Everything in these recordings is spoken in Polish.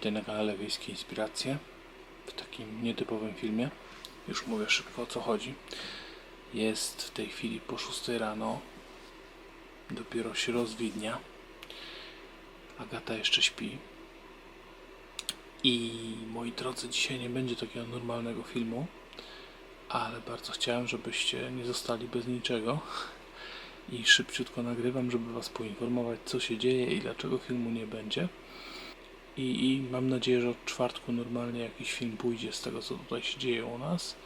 Witaj na kanale Wiejskie Inspiracje w takim nietypowym filmie. Już mówię szybko o co chodzi. Jest w tej chwili po 6 rano. Dopiero się rozwidnia. Agata jeszcze śpi. I moi drodzy, dzisiaj nie będzie takiego normalnego filmu, ale bardzo chciałem, żebyście nie zostali bez niczego i szybciutko nagrywam, żeby Was poinformować, co się dzieje i dlaczego filmu nie będzie. I, I mam nadzieję, że od czwartku normalnie jakiś film pójdzie z tego, co tutaj się dzieje u nas.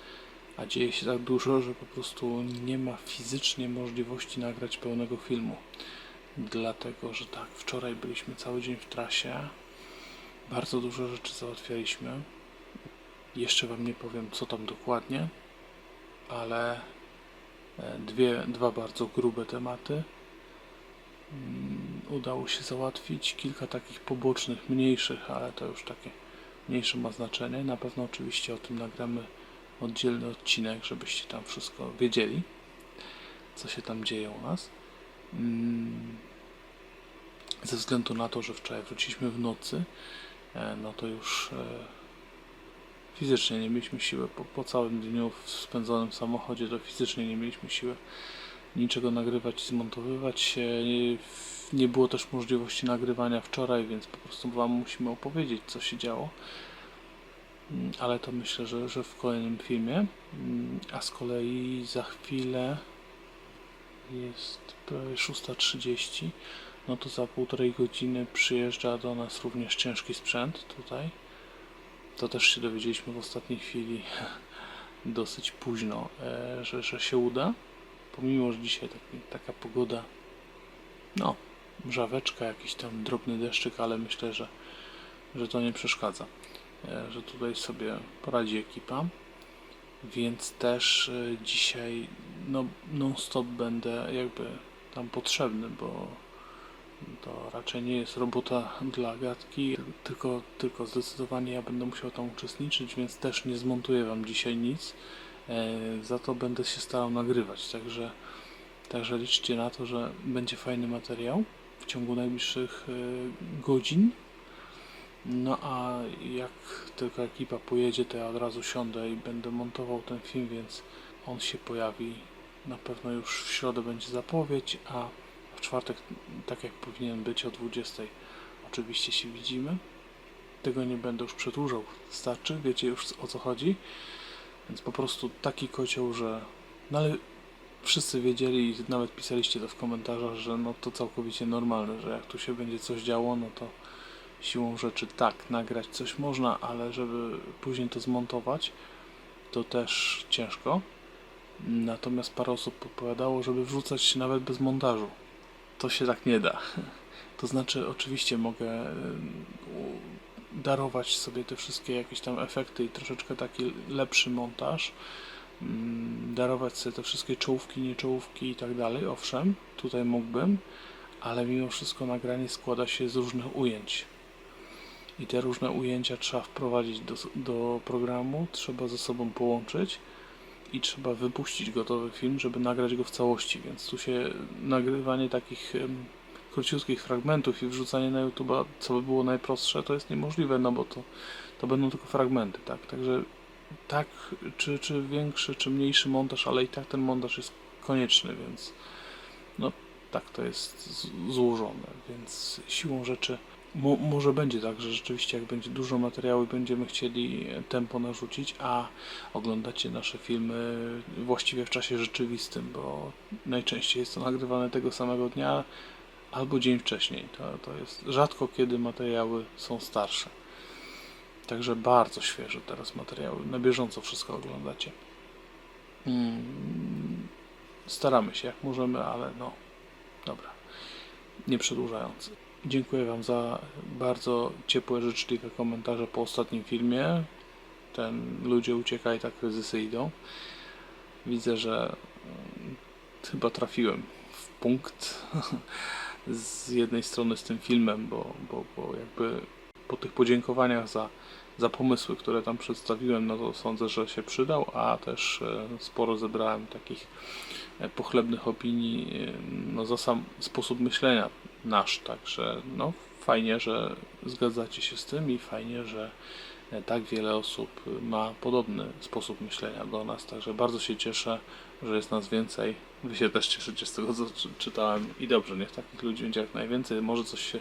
A dzieje się tak dużo, że po prostu nie ma fizycznie możliwości nagrać pełnego filmu. Dlatego, że tak, wczoraj byliśmy cały dzień w trasie. Bardzo dużo rzeczy załatwialiśmy. Jeszcze Wam nie powiem, co tam dokładnie, ale e, dwie, dwa bardzo grube tematy. Udało się załatwić kilka takich pobocznych, mniejszych, ale to już takie mniejsze ma znaczenie. Na pewno oczywiście o tym nagramy oddzielny odcinek, żebyście tam wszystko wiedzieli, co się tam dzieje u nas. Mm, Ze względu na to, że wczoraj wróciliśmy w nocy, e, no to już e, fizycznie nie mieliśmy siły. Po, po całym dniu spędzonym w samochodzie, to fizycznie nie mieliśmy siły niczego nagrywać zmontowywać. Nie, nie było też możliwości nagrywania wczoraj, więc po prostu Wam musimy opowiedzieć, co się działo. Mm, Ale to myślę, że, że w kolejnym filmie. Mm, A z kolei za chwilę jest prawie 6.30. No to za półtorej godziny przyjeżdża do nas również ciężki sprzęt tutaj. To też się dowiedzieliśmy w ostatniej chwili dosyć późno, e, że, że się uda. Pomimo, że dzisiaj taki, taka pogoda, no, mrzaweczka, jakiś tam drobny deszczyk, ale myślę, że, że to nie przeszkadza, e, że tutaj sobie poradzi ekipa. Więc też e, dzisiaj no, non-stop będę jakby tam potrzebny, bo to raczej nie jest robota dla gadki, tylko, tylko zdecydowanie ja będę musiał tam uczestniczyć, więc też nie zmontuję Wam dzisiaj nic. E, za to będę się starał nagrywać, także, także liczcie na to, że będzie fajny materiał w ciągu najbliższych e, godzin. No a jak tylko ekipa pojedzie, to ja od razu siądę i będę montował ten film, więc on się pojawi. Na pewno już w środę będzie zapowiedź, a w czwartek, tak jak powinien być o 20, oczywiście się widzimy. Tego nie będę już przedłużał, starczy, wiecie już o co chodzi. Więc po prostu taki kocioł, że. No ale wszyscy wiedzieli i nawet pisaliście to w komentarzach, że no to całkowicie normalne, że jak tu się będzie coś działo, no to siłą rzeczy tak, nagrać coś można, ale żeby później to zmontować, to też ciężko. Natomiast parę osób podpowiadało, żeby wrzucać nawet bez montażu. To się tak nie da. To znaczy, oczywiście mogę darować sobie te wszystkie jakieś tam efekty i troszeczkę taki lepszy montaż. Ym, Darować sobie te wszystkie czołówki, nieczołówki i tak dalej. Owszem, tutaj mógłbym, ale mimo wszystko nagranie składa się z różnych ujęć. I te różne ujęcia trzeba wprowadzić do, do programu, trzeba ze sobą połączyć i trzeba wypuścić gotowy film, żeby nagrać go w całości, więc tu się nagrywanie takich króciutkich fragmentów i wrzucanie na YouTube, co by było najprostsze, to jest niemożliwe, no bo to, to będą tylko fragmenty, tak? Także tak, czy, czy większy, czy mniejszy montaż, ale i tak ten montaż jest konieczny, więc no tak to jest złożone, więc siłą rzeczy Mo, może będzie tak, że rzeczywiście jak będzie dużo materiału i będziemy chcieli tempo narzucić, a oglądacie nasze filmy właściwie w czasie rzeczywistym, bo najczęściej jest to nagrywane tego samego dnia albo dzień wcześniej. To, to jest rzadko kiedy materiały są starsze. Także bardzo świeże teraz materiały. Na bieżąco wszystko oglądacie. Mm, staramy się jak możemy, ale no dobra. Nie przedłużając. Dziękuję Wam za bardzo ciepłe, życzliwe komentarze po ostatnim filmie. Ten ludzie uciekaj, tak kryzysy idą. Widzę, że mm, chyba trafiłem w punkt z jednej strony z tym filmem, bo, bo, bo jakby po tych podziękowaniach za, za pomysły, które tam przedstawiłem, no to sądzę, że się przydał, a też e, sporo zebrałem takich e, pochlebnych opinii e, no, za sam sposób myślenia nasz, także no fajnie, że zgadzacie się z tym i fajnie, że e, tak wiele osób ma podobny sposób myślenia do nas. Także bardzo się cieszę, że jest nas więcej. Wy się też cieszycie z tego, co czy- czytałem. I dobrze, niech takich ludzi będzie jak najwięcej. Może coś się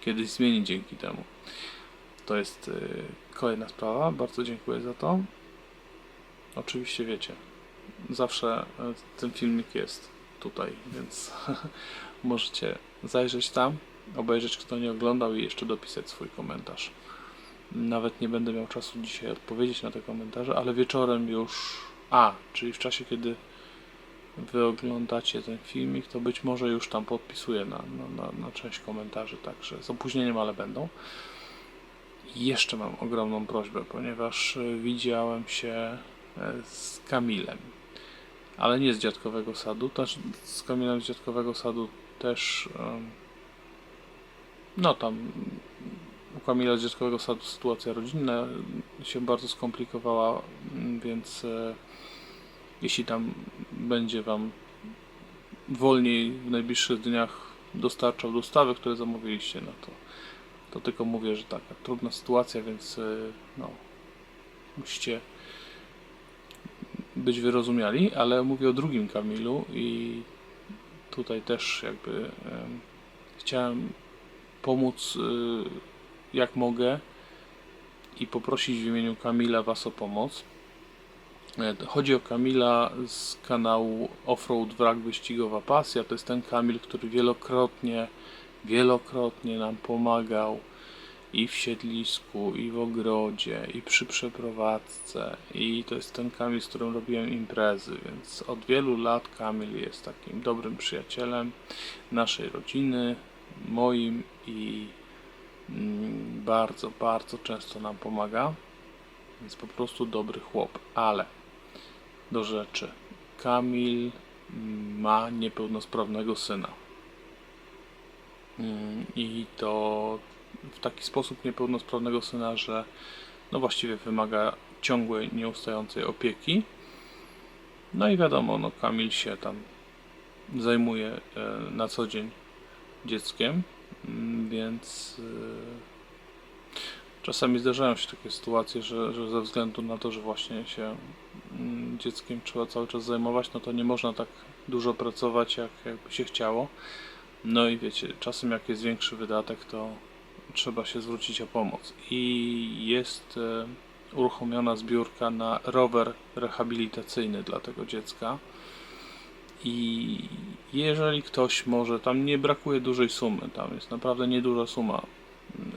kiedyś zmieni dzięki temu. To jest y, kolejna sprawa. Bardzo dziękuję za to. Oczywiście wiecie, zawsze e, ten filmik jest tutaj, więc możecie zajrzeć tam, obejrzeć kto nie oglądał i jeszcze dopisać swój komentarz. Nawet nie będę miał czasu dzisiaj odpowiedzieć na te komentarze, ale wieczorem już. A, czyli w czasie, kiedy wy oglądacie ten filmik, to być może już tam podpisuję na, na, na, na część komentarzy, także z opóźnieniem, ale będą. Jeszcze mam ogromną prośbę, ponieważ y, widziałem się e, z Kamilem, ale nie z dziadkowego sadu. Też z Kamilem z dziadkowego sadu też. No tam u Kamila sadu sytuacja rodzinna się bardzo skomplikowała, m, więc e, jeśli tam będzie Wam wolniej w najbliższych dniach dostarczał dostawy, które zamówiliście, no to, to tylko mówię, że taka trudna sytuacja, więc e, no, musicie być wyrozumiali, ale mówię o drugim Kamilu i tutaj też jakby em, chciałem pomóc y, jak mogę i poprosić w imieniu Kamila Was o pomoc. E, Chodzi o Kamila z kanału Offroad Wrak Wyścigowa Pasja. To jest ten Kamil, który wielokrotnie, wielokrotnie nam pomagał i w siedlisku, i w ogrodzie, i przy przeprowadzce. I to jest ten Kamil, z którym robiłem imprezy, więc od wielu lat Kamil jest takim dobrym przyjacielem naszej rodziny, moim i mm, bardzo, bardzo często nam pomaga. Więc po prostu dobry chłop, ale do rzeczy. Kamil mm, ma niepełnosprawnego syna. Mm, I to w taki sposób niepełnosprawnego syna, że no właściwie wymaga ciągłej, nieustającej opieki. No i wiadomo, no Kamil się tam zajmuje e, na co dzień dzieckiem, mm, więc e, czasami zdarzają się takie sytuacje, że, że ze względu na to, że właśnie się mm, dzieckiem trzeba cały czas zajmować, no to nie można tak dużo pracować, jak, jakby się chciało. No i wiecie, czasem jak jest większy wydatek, to trzeba się zwrócić o pomoc. I jest e, uruchomiona zbiórka na rower rehabilitacyjny dla tego dziecka. I jeżeli ktoś może, tam nie brakuje dużej sumy, tam jest naprawdę nieduża suma,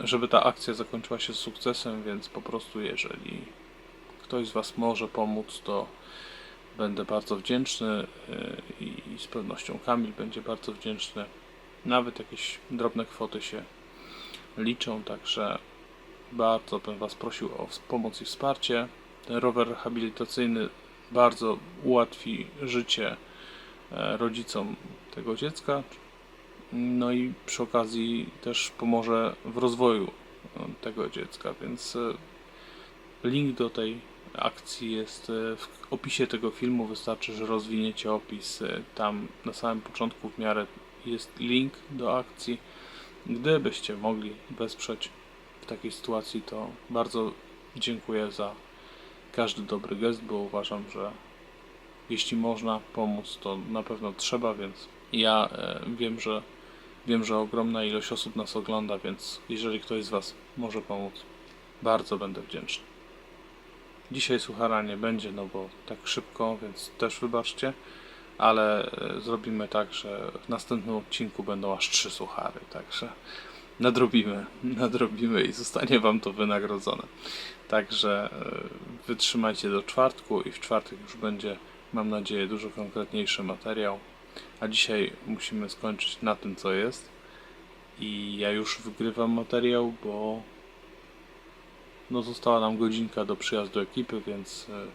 żeby ta akcja zakończyła się sukcesem, więc po prostu jeżeli ktoś z Was może pomóc, to będę bardzo wdzięczny e, i z pewnością Kamil będzie bardzo wdzięczny. Nawet jakieś drobne kwoty się liczą, także bardzo bym Was prosił o pomoc i wsparcie. Ten rower rehabilitacyjny bardzo ułatwi życie rodzicom tego dziecka, no i przy okazji też pomoże w rozwoju e, tego dziecka, więc e, link do tej akcji jest e, w opisie tego filmu. Wystarczy, że rozwiniecie opis. e, Tam na samym początku w miarę jest link do akcji. Gdybyście mogli wesprzeć w takiej sytuacji, to bardzo dziękuję za każdy dobry gest, bo uważam, że jeśli można pomóc, to na pewno trzeba, więc ja e, wiem, że wiem, że ogromna ilość osób nas ogląda, więc jeżeli ktoś z Was może pomóc, bardzo będę wdzięczny. Dzisiaj suchara nie będzie, no bo tak szybko, więc też wybaczcie, ale e, zrobimy tak, że w następnym odcinku będą aż trzy suchary, także nadrobimy, nadrobimy i zostanie Wam to wynagrodzone. Także e, wytrzymajcie do czwartku i w czwartek już będzie, mam nadzieję, dużo konkretniejszy materiał. A dzisiaj musimy skończyć na tym, co jest. I ja już wygrywam materiał, bo no została nam godzinka do przyjazdu ekipy, więc e,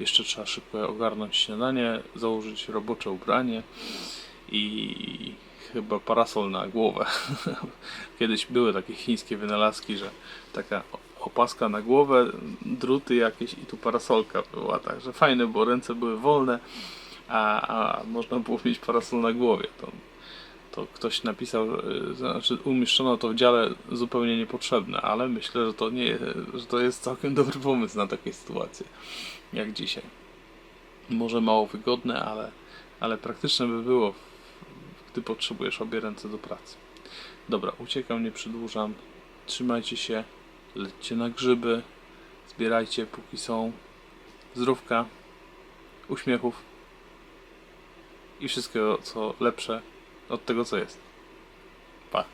jeszcze trzeba szybko ogarnąć śniadanie, założyć robocze ubranie i chyba parasol na głowę. Kiedyś były takie chińskie wynalazki, że taka opaska na głowę, druty jakieś i tu parasolka była, także fajne, bo ręce były wolne, a, a można było mieć parasol na głowie. To to ktoś napisał, znaczy umieszczono to w dziale zupełnie niepotrzebne, ale myślę, że to nie, że to jest całkiem dobry pomysł na takie sytuacje, jak dzisiaj. Może mało wygodne, ale, ale praktyczne by było, gdy potrzebujesz obie ręce do pracy. Dobra, uciekam, nie przedłużam. Trzymajcie się, lećcie na grzyby, zbierajcie póki są zdrówka, uśmiechów i wszystkiego co lepsze od tego co jest. Pa.